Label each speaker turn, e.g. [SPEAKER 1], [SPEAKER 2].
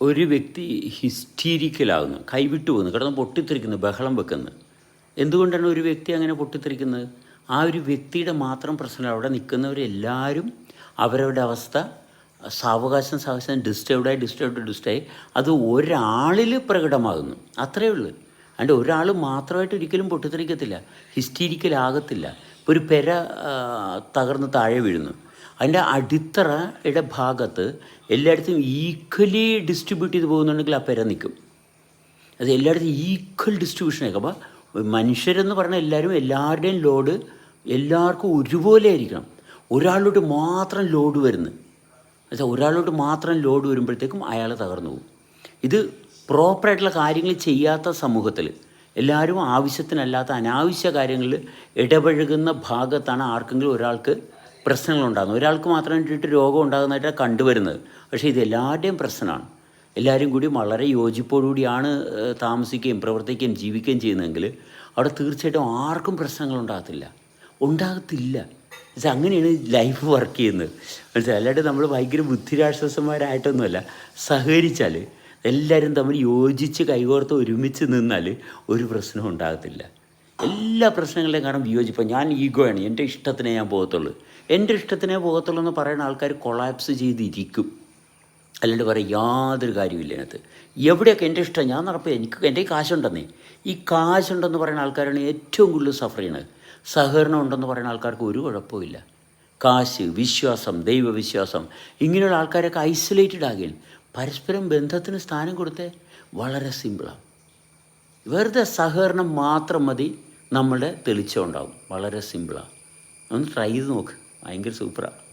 [SPEAKER 1] ഒരു വ്യക്തി ഹിസ്റ്റീരിക്കലാകുന്നു കൈവിട്ടു പോകുന്നു കിടന്ന് പൊട്ടിത്തെറിക്കുന്നു ബഹളം വെക്കുന്നു. എന്തുകൊണ്ടാണ് ഒരു വ്യക്തി അങ്ങനെ പൊട്ടിത്തെറിക്കുന്നത്? ആ ഒരു വ്യക്തിയുടെ മാത്രം പ്രശ്നം അവിടെ നിൽക്കുന്നവരെല്ലാവരും അവരവരുടെ അവസ്ഥ സാവകാശം സാവകാശം ഡിസ്റ്റേബ്ഡായി ഡിസ്റ്റേബ്ഡ് ഡിസ്റ്റേബ് അത് ഒരാളിൽ പ്രകടമാകുന്നു. അത്രയേ ഉള്ളൂ. അതുകൊണ്ട് ഒരാൾ മാത്രമായിട്ട് ഒരിക്കലും പൊട്ടിത്തെറിക്കത്തില്ല ഹിസ്റ്റീരിക്കലാകത്തില്ല ഒരു പെര തകർന്ന് താഴെ വീഴുന്നു. അതിന്റെ അടിത്തറയുടെ ഭാഗത്ത് എല്ലായിടത്തും ഈക്വലി ഡിസ്ട്രിബ്യൂട്ട് ചെയ്ത് പോകുന്നുണ്ടെങ്കിൽ ആ പെര നിൽക്കും. അത് എല്ലായിടത്തും ഈക്വൽ ഡിസ്ട്രിബ്യൂഷൻ ഡിസ്ട്രിബ്യൂഷനൊക്കെ അപ്പോൾ മനുഷ്യരെന്ന് പറഞ്ഞാൽ എല്ലാവരും എല്ലാവരുടെയും ലോഡ് എല്ലാവർക്കും ഒരുപോലെ ആയിരിക്കണം. ഒരാളോട് മാത്രം ലോഡ് വരുന്നു എന്നുവെച്ചാൽ ഒരാളോട് മാത്രം ലോഡ് വരുമ്പോഴത്തേക്കും അയാൾ തകർന്നു പോകും. ഇത് പ്രോപ്പറായിട്ടുള്ള കാര്യങ്ങൾ ചെയ്യാത്ത സമൂഹത്തിൽ എല്ലാവരും ആവശ്യത്തിനല്ലാത്ത അനാവശ്യ കാര്യങ്ങളിൽ ഇടപഴകുന്ന ഭാഗത്താണ് ആർക്കെങ്കിലും ഒരാൾക്ക് പ്രശ്നങ്ങളുണ്ടാകുന്നത് ഒരാൾക്ക് മാത്രം വേണ്ടിയിട്ട് രോഗം ഉണ്ടാകുന്നതായിട്ടാണ് കണ്ടുവരുന്നത്. പക്ഷേ ഇത് എല്ലാവരുടെയും പ്രശ്നമാണ്. എല്ലാവരും കൂടി വളരെ യോജിപ്പോടുകൂടിയാണ് താമസിക്കുകയും പ്രവർത്തിക്കുകയും ജീവിക്കുകയും ചെയ്യുന്നതെങ്കിൽ അവിടെ തീർച്ചയായിട്ടും ആർക്കും പ്രശ്നങ്ങൾ ഉണ്ടാകത്തില്ല. ഉണ്ടാകത്തില്ല. അങ്ങനെയാണ് ലൈഫ് വർക്ക് ചെയ്യുന്നത്. മനസ്സിലായി? അല്ലാണ്ട് നമ്മൾ ഭയങ്കര ബുദ്ധിരാക്ഷസന്മാരായിട്ടൊന്നുമല്ല. സഹകരിച്ചാൽ എല്ലാവരും തമ്മിൽ യോജിച്ച് കൈകോർത്ത് ഒരുമിച്ച് നിന്നാൽ ഒരു പ്രശ്നവും ഉണ്ടാകത്തില്ല. എല്ലാ പ്രശ്നങ്ങളെയും കാരണം വിയോജിപ്പം. ഞാൻ ഈഗോയാണ്. എന്റെ ഇഷ്ടത്തിനേ ഞാൻ പോകത്തുള്ളൂ. എന്റെ ഇഷ്ടത്തിനേ പോകത്തുള്ളൂ എന്ന് പറയുന്ന ആൾക്കാർ കൊളാപ്സ് ചെയ്തിരിക്കും. അല്ലാണ്ട് പറയാം യാതൊരു കാര്യമില്ല അതിനകത്ത് എവിടെയൊക്കെ എന്റെ ഇഷ്ടം? ഞാൻ നടപ്പ് എനിക്ക് എന്റെ കാശുണ്ടെന്നേ. ഈ കാശുണ്ടെന്ന് പറയുന്ന ആൾക്കാരാണ് ഏറ്റവും കൂടുതൽ സഫർ ചെയ്യണത് സഹകരണം ഉണ്ടെന്ന് പറയുന്ന ആൾക്കാർക്ക് ഒരു കുഴപ്പമില്ല കാശ് വിശ്വാസം ദൈവവിശ്വാസം ഇങ്ങനെയുള്ള ആൾക്കാരൊക്കെ ഐസൊലേറ്റഡ് ആകുകയും പരസ്പരം ബന്ധത്തിന് സ്ഥാനം കൊടുത്തേ വളരെ സിമ്പിളാണ് വെറുതെ സഹകരണം മാത്രം മതി. നമ്മുടെ തെളിച്ചം ഉണ്ടാവും വളരെ സിമ്പിളാണ് ഒന്ന് ട്രൈ ചെയ്ത് നോക്ക്. ഭയങ്കര സൂപ്പറാണ്